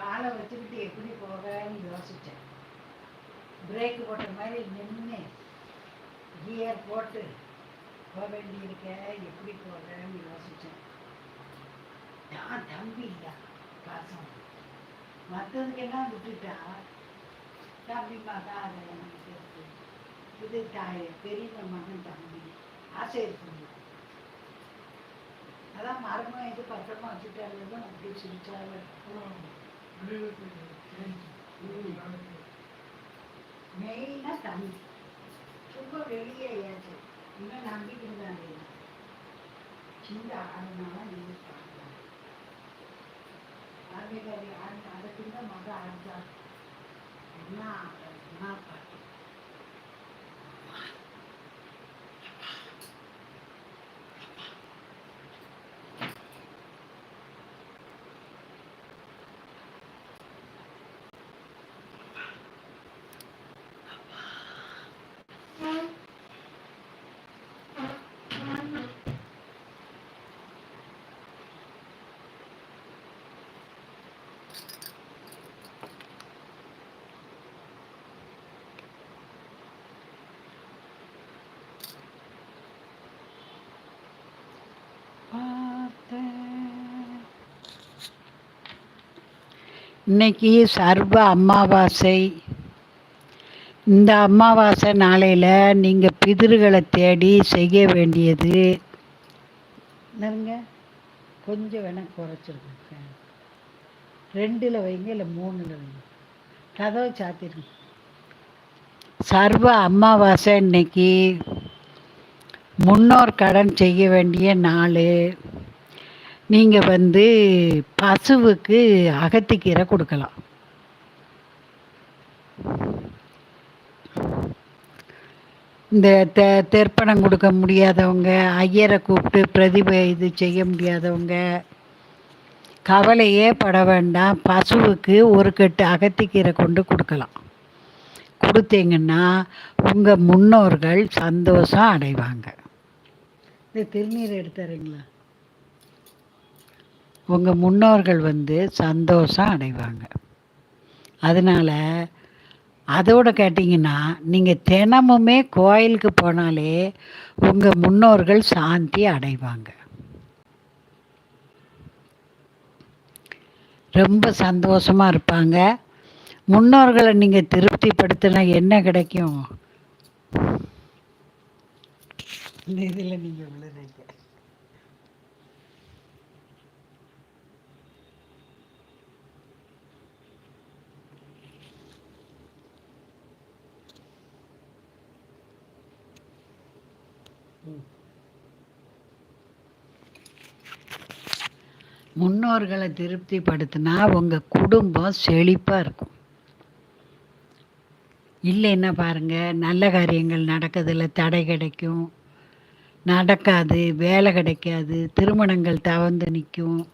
காலை வச்சுக்கிட்டு எப்படி போகன்னு யோசித்தேன் பிரேக் போட்ட மாதிரி நின்று கியர் போட்டு போக வேண்டியிருக்க எப்படி போகன்னு யோசித்தேன் நான் தம்பி இல்லை பாசம். மற்றதுக்கெல்லாம் விட்டுட்டா? தம்பி பார்த்தா அதை எனக்கு இது தாய் பெரிய மகன் தம்பி ஆசை இருக்குது அதான் மரமும் இது பத்திரமா வச்சுட்டாங்க அப்படி சிரிச்சாலும். மெயினாக தண்ணி. ரொம்ப வெளியே ஏற்று இன்னும் நம்பிக்கை தான் சின்ன அதனால நீங்கள் பார்க்கலாம் ஆர்மிகாரி ஆடு அதுக்குள்ள மக ஆடுதா? என்ன என்ன பாட்டு இன்னைக்கு சர்வ அமாவாசை. இந்த அமாவாசை நாளையில் நீங்கள் பிதிர்களை தேடி செய்ய வேண்டியது. என்னங்க கொஞ்சம் வேணால் குறைச்சிருக்கோங்க ரெண்டில் வைங்க இல்லை மூணில் வைங்க. கதவை சாத்திருங்க சர்வ அமாவாசை இன்னைக்கு. முன்னோர் கடன் செய்ய வேண்டிய நாள். நீங்கள் வந்து பசுவுக்கு அகத்திக்கீரை கொடுக்கலாம். இந்த தெ தெற்பணம் கொடுக்க முடியாதவங்க ஐயரை கூப்பிட்டு பிரதிப இது செய்ய முடியாதவங்க கவலையே பட வேண்டாம். பசுவுக்கு ஒரு கட்டு அகத்திக்கீரை கொண்டு கொடுக்கலாம். கொடுத்தீங்கன்னா உங்கள் முன்னோர்கள் சந்தோஷம் அடைவாங்க. இந்த திருநீர் எடுத்துறீங்களா? உங்கள் முன்னோர்கள் வந்து சந்தோஷம் அடைவாங்க. அதனால் அதோடு கேட்டிங்கன்னா நீங்கள் தினமுமே கோயிலுக்கு போனாலே உங்கள் முன்னோர்கள் சாந்தி அடைவாங்க. ரொம்ப சந்தோஷமாக இருப்பாங்க. முன்னோர்களை நீங்கள் திருப்திப்படுத்தினா என்ன கிடைக்கும்? இதில் நீங்கள் விழுறீங்க முன்னோர்களை திருப்திப்படுத்தினா உங்கள் குடும்பம் செழிப்பாக இருக்கும். இல்லைன்னா பாருங்கள் நல்ல காரியங்கள் நடக்கிறதுல தடை கிடைக்கும். நடக்காது வேலை கிடைக்காது திருமணங்கள் தவந்து நிற்கும்.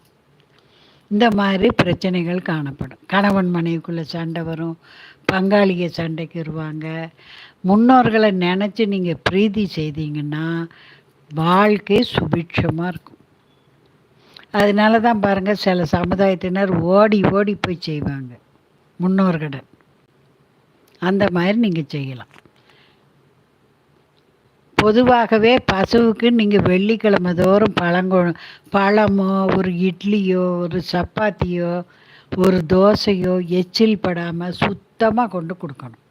இந்த மாதிரி பிரச்சனைகள் காணப்படும். கணவன் மனைவிக்குள்ளே சண்டை வரும். பங்காளிக சண்டைக்கு வருவாங்க. முன்னோர்களை நினச்சி நீங்கள் பிரீதி செய்தீங்கன்னா வாழ்க்கை சுபிட்சமாக இருக்கும். அதனால தான் பாருங்கள் சில சமுதாயத்தினர் ஓடி ஓடி போய் செய்வாங்க. முன்னோர்கடன் அந்த மாதிரி நீங்கள் செய்யலாம். பொதுவாகவே பசுவுக்கு நீங்கள் வெள்ளிக்கிழமை தோறும் பழங்கொ பழமோ ஒரு இட்லியோ ஒரு சப்பாத்தியோ ஒரு தோசையோ எச்சில் படாமல் சுத்தமாக கொண்டு கொடுக்கணும்.